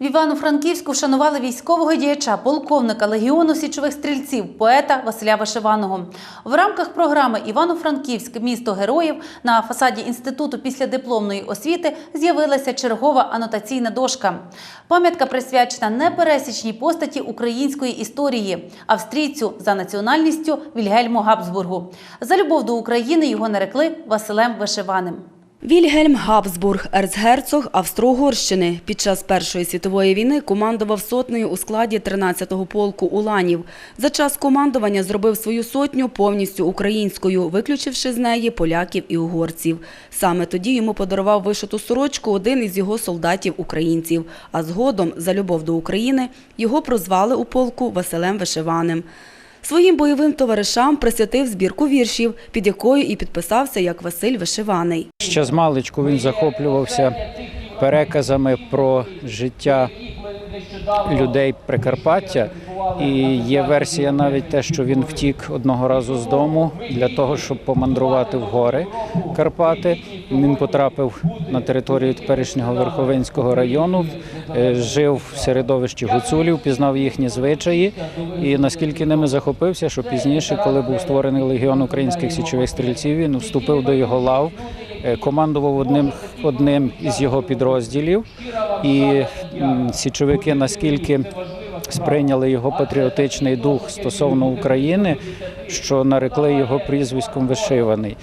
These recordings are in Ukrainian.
В Івано-Франківську вшанували військового діяча, полковника легіону січових стрільців, поета Василя Вишиваного. В рамках програми Івано-Франківськ місто героїв на фасаді інституту післядипломної освіти з'явилася чергова анотаційна дошка. Пам'ятка присвячена непересічній постаті української історії, австрійцю за національністю Вільгельму Габсбургу. За любов до України його нарекли Василем Вишиваним. Вільгельм Габсбург, ерцгерцог Австро-Угорщини. Під час Першої світової війни командував сотнею у складі 13-го полку уланів. За час командування зробив свою сотню повністю українською, виключивши з неї поляків і угорців. Саме тоді йому подарував вишиту сорочку один із його солдатів-українців, а згодом, за любов до України, його прозвали у полку Василем Вишиваним. Своїм бойовим товаришам присвятив збірку віршів, під якою і підписався як Василь Вишиваний. Ще з маличку він захоплювався переказами про життя людей Прикарпаття. І є версія навіть те, що він втік одного разу з дому для того, щоб помандрувати в гори Карпати. Він потрапив на територію теперішнього Верховинського району, е, жив в середовищі гуцулів, пізнав їхні звичаї. І наскільки ними захопився, що пізніше, коли був створений легіон українських січових стрільців, він вступив до його лав. Е, командував одним одним із його підрозділів, і січовики наскільки сприйняли його патріотичний дух стосовно України, що нарекли його прізвиськом вишиваний.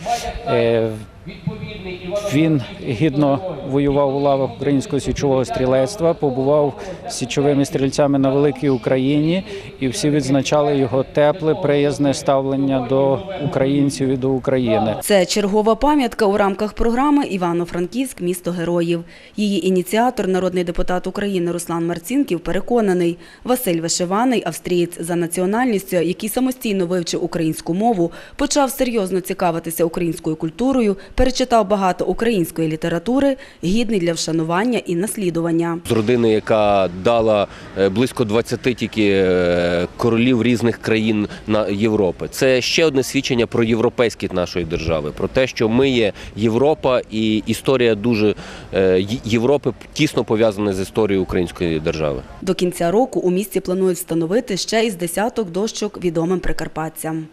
Він гідно воював у лавах українського січового стрілецтва, побував січовими стрільцями на великій Україні, і всі відзначали його тепле, приязне ставлення до українців і до України. Це чергова пам'ятка у рамках програми Івано-Франківськ місто героїв. Її ініціатор, народний депутат України Руслан Марцінків, переконаний, Василь Вишиваний, австрієць за національністю, який самостійно вивчив українську мову, почав серйозно цікавитися українською культурою, перечитав багато української літератури, гідний для вшанування і наслідування. з родини, яка дала е, близько 20 тільки е, королів різних країн на Європи. Це ще одне свідчення про європейськість нашої держави, про те, що ми є Європа, і історія дуже е, Європи тісно пов'язана з історією української держави. До кінця року у місті планують встановити ще із десяток дощок відомим прикарпатцям.